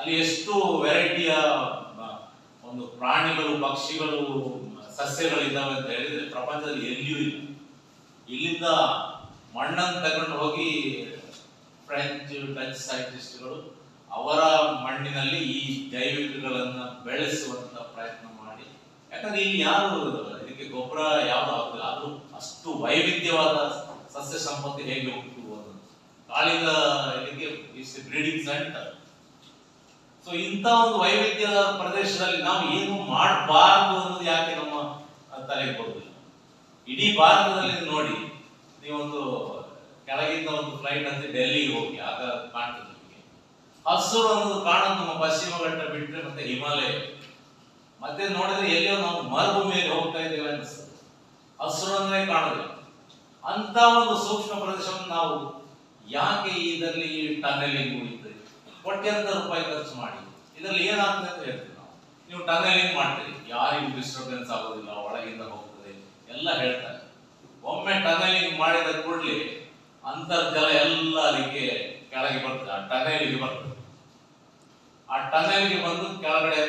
ಅಲ್ಲಿ ಎಷ್ಟು ವೆರೈಟಿಯ ಒಂದು ಪ್ರಾಣಿಗಳು, ಪಕ್ಷಿಗಳು, ಸಸ್ಯಗಳಿದ್ದಾವೆ ಅಂತ ಹೇಳಿದ್ರೆ ಪ್ರಪಂಚದಲ್ಲಿ ಎಲ್ಲಿಯೂ ಇಲ್ಲ. ಇಲ್ಲಿಂದ ಮಣ್ಣನ್ನು ತಗೊಂಡು ಹೋಗಿ ಫ್ರೆಂಚ್, ಡಚ್ ಸೈಂಟಿಸ್ಟ್ಗಳು ಅವರ ಮಣ್ಣಿನಲ್ಲಿ ಈ ಜೈವಿಕಗಳನ್ನ ಬೆಳೆಸುವಂತ ಪ್ರಯತ್ನ ಮಾಡಿ. ಯಾಕಂದ್ರೆ ಇಲ್ಲಿ ಯಾರು ಇದಕ್ಕೆ ಗೊಬ್ಬರ ಯಾವುದು ಆಗುದಿಲ್ಲ ಅದು ಅಷ್ಟು ವೈವಿಧ್ಯವಾದ ಸಸ್ಯ ಸಂಪತ್ತು ಹೇಗೆ ಉಂಟು ಅನ್ನೋದು. ಕಾಳಿಂದ ಇದಕ್ಕೆ ಬ್ರೀಡಿಂಗ್ ಸೆಂಟರ್ ಸೊ ಇಂಥ ಒಂದು ವೈವಿಧ್ಯದ ಪ್ರದೇಶದಲ್ಲಿ ನಾವು ಏನು ಮಾಡಬಾರದು ಅನ್ನೋದು ಯಾಕೆ ನಮ್ಮ ತಲೆಗೆ ಬರುವುದಿಲ್ಲ ಇಡೀ ಭಾರತದಲ್ಲಿ ನೋಡಿ, ನೀವೊಂದು ಕೆಳಗಿಂದ ಒಂದು ಫ್ಲೈಟ್ ಅಂತ ಡೆಲ್ಲಿಗೆ ಹೋಗಿ, ಆಗ ಕಾಣ್ತದೆ ನಿಮಗೆ. ಹಸಿರು ಅನ್ನೋದು ಕಾಣೋದು ನಮ್ಮ ಪಶ್ಚಿಮ ಘಟ್ಟ ಬಿಟ್ಟರೆ ಮತ್ತೆ ಹಿಮಾಲಯ. ಮತ್ತೆ ನೋಡಿದ್ರೆ ಎಲ್ಲಿಯೋ ನಾವು ಮರುಭೂಮಿಯಲ್ಲಿ ಹೋಗ್ತಾ ಇದ್ದೇವೆ ಅನಿಸ್ತದೆ ಹಸಿರು ಅಂದ್ರೆ ಕಾಣೋದಿಲ್ಲ. ಅಂತ ಒಂದು ಸೂಕ್ಷ್ಮ ಪ್ರದೇಶವನ್ನು ನಾವು ಯಾಕೆ ಇದರಲ್ಲಿ ಟನೆಲಿಂಗ್ ಕೋಟ್ಯಾಂತರ ರೂಪಾಯಿ ಖರ್ಚು ಮಾಡಿ. ಇದರಲ್ಲಿ ಏನಾಗ್ತದೆ ಅಂತ ಹೇಳ್ತೀವಿ ನಾವು. ನೀವು ಟನಲಿಂಗ್ ಮಾಡ್ತೀರಿ? ಯಾರಿಗೂ ಡಿಸ್ಟರ್ಬೆನ್ಸ್ ಆಗೋದಿಲ್ಲ, ಒಳಗಿಂದ ಹೋಗ್ತದೆ, ಎಲ್ಲ ಹೇಳ್ತಾರೆ. ಒಮ್ಮೆ ಟನಲಿಂಗ್ ಮಾಡಿದ ಕೂಡಲೇ ಅಂತರ್ಜಲ ಎಲ್ಲ ಅದಕ್ಕೆ ಕೆಳಗೆ ಬರ್ತದೆ, ಆ ಟನಲಿಗೆ ಬರ್ತದೆ. ಆ ಟನಲಿಗೆ ಬಂದು ಕೆಳಗಡೆ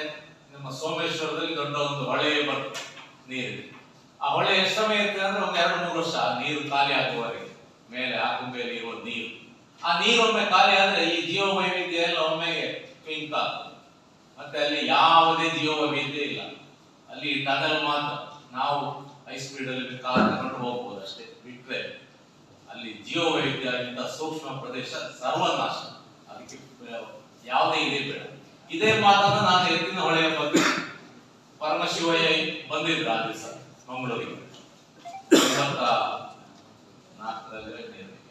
ನಮ್ಮ ಸೋಮೇಶ್ವರದಲ್ಲಿ ದೊಡ್ಡ ಒಂದು ಹೊಳೆ ಬರ್ತದೆ ನೀರು ಆ ಹೊಳೆ ಎಷ್ಟು ಸಮಯ ಇರ್ತದೆ ಅಂದ್ರೆ ಒಂದು ಎರಡು ಮೂರು ವರ್ಷ ನೀರು ಖಾಲಿ ಆಗುವವರೆಗೆ. ಮೇಲೆ ಆ ಕುಂಬೆಯಲ್ಲಿ ಇರುವ ನೀರು. ಆ ನೀರು ಒಮ್ಮೆ ಖಾಲಿ ಆದ್ರೆ ಈ ಜೀವ ವೈವಿಧ್ಯ ಎಲ್ಲ ಒಮ್ಮೆ ಪಿಂಕ್ ಮತ್ತೆ ಅಲ್ಲಿ ಯಾವುದೇ ಜೀವ ವೈವಿಧ್ಯ ಇಲ್ಲ. ಅಲ್ಲಿ ಟನಲ್ ಮಾತ್ರ. ನಾವು ಹೈ ಸ್ಪೀಡ್ ಅಲ್ಲಿ ಕಾರ್ ತಗೊಂಡು ಹೋಗ್ಬೋದು ಅಷ್ಟೇ, ಬಿಟ್ರೆ ಅಲ್ಲಿ ಜೀವ ವೈವಿಧ್ಯ ಇಂಥ ಸೂಕ್ಷ್ಮ ಪ್ರದೇಶ ಸರ್ವನಾಶ. ಅದಕ್ಕೆ ಯಾವುದೇ ಇದೇ ಬೇಡ. ಇದೇ ಮಾತನ್ನ ನಾನು ಎತ್ತಿನ ಹೊಳೆಯ ಬಗ್ಗೆ ಪರಮಶಿವಯ್ಯ ಬಂದಿದ್ರು ಆ ದಿವಸ ಮಂಗಳೂರಿಗೆ.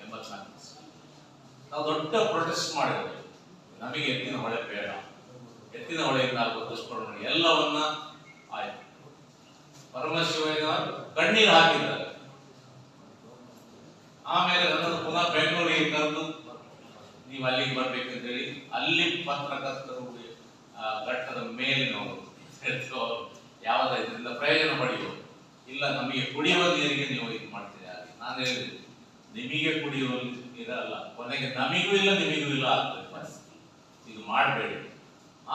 ಎಂಬತ್ನಾಲ್ಕು. ನಾವು ದೊಡ್ಡ ಪ್ರೊಟೆಸ್ಟ್ ಮಾಡಿದ್ವಿ. ನಮಗೆ ಎತ್ತಿನ ಹೊಳೆ ಬೇಡ. ಎತ್ತಿನ ಹೊಳೆಯಿಂದ ಆಗುವ ದುಷ್ಪರಿಣಾಮ ಎಲ್ಲವನ್ನ ಆಯ್ತು. ಪರಮಶಿವಯ್ಯ ಕಣ್ಣೀರು ಹಾಕಿದ್ದಾರೆ. ಆಮೇಲೆ ನನ್ನನ್ನು ಪುನಃ ಬೆಂಗಳೂರಿಗೆ ಕರೆದು, ನೀವು ಅಲ್ಲಿಗೆ ಬರ್ಬೇಕಂತ ಹೇಳಿ ಅಲ್ಲಿ ಪತ್ರಕರ್ತರು ಘಟ್ಟದ ಎತ್ತುವವರು ಯಾವುದ ಇದರಿಂದ ಪ್ರಯೋಜನ ಪಡೆಯುವ ಇಲ್ಲ, ನಮಗೆ ಕುಡಿಯುವ ನೀರಿಗೆ ನೀವು ಇದು ಮಾಡ್ತೀರಿ. ನಾನು ಹೇಳಿದೆ ನಿಮಗೆ ಕುಡಿಯುವ ಇರಲ್ಲ ಕೊನೆಗೆ ನಮಗೂ ಇಲ್ಲ, ನಿಮಗೂ ಇಲ್ಲ ಆಗ್ತದೆ ಇದು ಮಾಡಬೇಡಿ.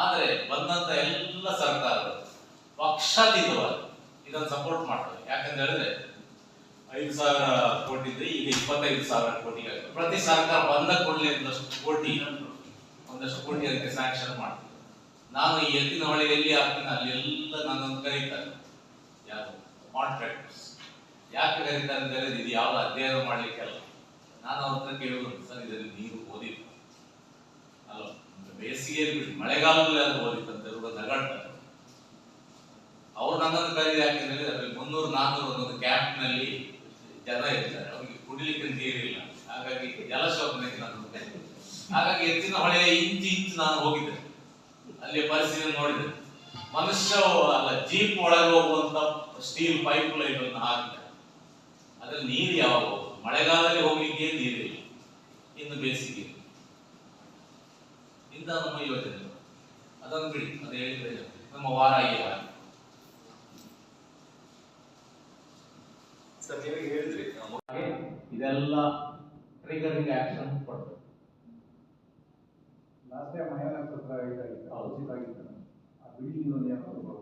ಆದರೆ ಬಂದಂತ ಎಲ್ಲ ಸರ್ಕಾರಗಳು ಪಕ್ಷಾತೀತವಾಗಿ ಇದನ್ನು ಸಪೋರ್ಟ್ ಮಾಡ್ತವೆ ಯಾಕಂತ ಹೇಳಿದ್ರೆ, ಐದು ಸಾವಿರ ಕೋಟಿ ಇದ್ರೆ ಈಗ ಇಪ್ಪತ್ತೈದು ಸಾವಿರ ಕೋಟಿ ಪ್ರತಿ ಸರ್ಕಾರ ಬಂದ ಕೂಡಲೇ ಒಂದಷ್ಟು ಕೋಟಿ ಒಂದಷ್ಟು ಕೋಟಿ ಅದಕ್ಕೆ ಸ್ಯಾಂಕ್ಷನ್ ಮಾಡ್ತಾರೆ ನಾನು ಎತ್ತಿನ ಹೊಳೆ ಎಲ್ಲಿ ಹಾಕ್ತೀನಿ ಅಲ್ಲೆಲ್ಲ ನನ್ನನ್ನು ಕರೀತಾರೆ. ಯಾರು? ಕಾಂಟ್ರಾಕ್ಟರ್ಸ್ ಯಾಕೆ ಕರೀತಾರೆ ಅಂತ ಹೇಳಿದ್ರೆ ಇದು ಯಾವ ಅಧ್ಯಯನ ಮಾಡ್ಲಿಕ್ಕೆ ಅಲ್ಲ. ನಾನು ಅವ್ರ ಹತ್ರ ಸರ್, ಇದರಲ್ಲಿ ನೀರು ಓದಿತ್ತು. ಅಲ್ಲ ಬೇಸಿಗೆಯಲ್ಲಿ ಬಿಟ್ಟು ಮಳೆಗಾಲದಲ್ಲಿ ಅದು ಓದಿತ್ತು ಅಂತ ಹೇಳುವ ನಗಾಡ್ತಾರೆ ಅವ್ರು ನನ್ನನ್ನು ಯಾಕೆ ಹೇಳಿದ್ರೆ, ಅದ್ರಲ್ಲಿ ಮುನ್ನೂರು, ನಾನ್ನೂರು ಒಂದೊಂದು ಕ್ಯಾಂಪ್ನಲ್ಲಿ ಜನ ಇರ್ತಾರೆ. ಅವ್ರಿಗೆ ಕುಡಿಲಿಕ್ಕೆ ನೀರಿಲ್ಲ ಹಾಗಾಗಿ ಜಲಶೋಧನೆಗೆ ನಾನು. ಹಾಗಾಗಿ ಎತ್ತಿನ ಹೊಳೆಯ ಇಂಚು ಇಂಚು ನಾನು ಹೋಗಿದ್ದೆ. ಅಲ್ಲಿ ಪರಿಸ್ಥಿತಿ ನೋಡಿದೆ. ಮನುಷ್ಯ ಅಲ್ಲ, ಜೀಪ್ ಒಳಗೆ ಹೋಗುವಂತ ಸ್ಟೀಲ್ ಪೈಪ್ ಲೈನ್ ಅನ್ನು ಹಾಕಿದ್ದಾರೆ. ಅದ್ರಲ್ಲಿ ನೀರು ಯಾವಾಗ ಹೋಗುದು ಮಳೆಗಾಲದಲ್ಲಿ ಹೋಗ್ಲಿಕ್ಕೆ ನೀರಿಲ್ಲ ಇನ್ನು ಬೇಸಿಗೆ. ಇಂಥ ನಮ್ಮ ಯೋಜನೆ. ಅದನ್ನು ಬಿಡಿ ಅದು ಹೇಳಿದ್ರೆ ನಮ್ಮ ವಾರ. ಆಗಿ ವಾರ ಸರ್ ನೀವು ಹೇಳಿದ್ರಿ ಇದೆಲ್ಲ ಟ್ರಿಗರಿಂಗ್ ಆಕ್ಷನ್ ಕೊಡ್ಬೇಕು ಲಾಸ್ಟ್ ಟೈಮ್ ಮನೆಯ ಹತ್ರ ಇದಾಗಿತ್ತು. ಉಚಿತ ಆಗಿತ್ತು ಆ ಬಿಲ್ಡಿಂಗ್ ಒಂದು ಏನೋ